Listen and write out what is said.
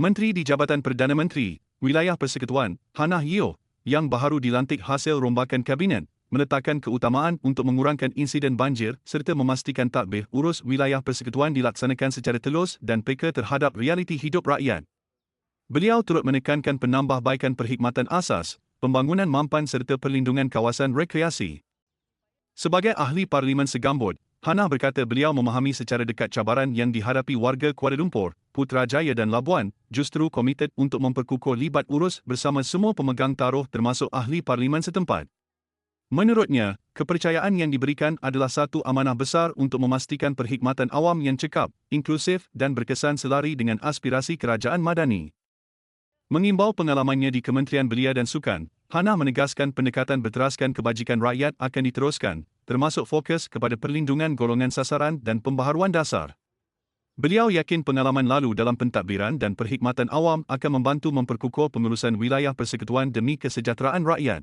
Menteri di Jabatan Perdana Menteri, Wilayah Persekutuan, Hannah Yeoh, yang baharu dilantik hasil rombakan kabinet, meletakkan keutamaan untuk mengurangkan insiden banjir serta memastikan takbir urus wilayah persekutuan dilaksanakan secara telus dan peka terhadap realiti hidup rakyat. Beliau turut menekankan penambahbaikan perkhidmatan asas, pembangunan mampan serta perlindungan kawasan rekreasi. Sebagai ahli Parlimen Segambut, Hana berkata beliau memahami secara dekat cabaran yang dihadapi warga Kuala Lumpur, Putrajaya dan Labuan, justru komited untuk memperkukuh libat urus bersama semua pemegang taruh termasuk ahli parlimen setempat. Menurutnya, kepercayaan yang diberikan adalah satu amanah besar untuk memastikan perkhidmatan awam yang cekap, inklusif dan berkesan selari dengan aspirasi kerajaan madani. Mengimbau pengalamannya di Kementerian Belia dan Sukan, Hana menegaskan pendekatan berteraskan kebajikan rakyat akan diteruskan, termasuk fokus kepada perlindungan golongan sasaran dan pembaharuan dasar. Beliau yakin pengalaman lalu dalam pentadbiran dan perkhidmatan awam akan membantu memperkukuh pengurusan wilayah persekutuan demi kesejahteraan rakyat.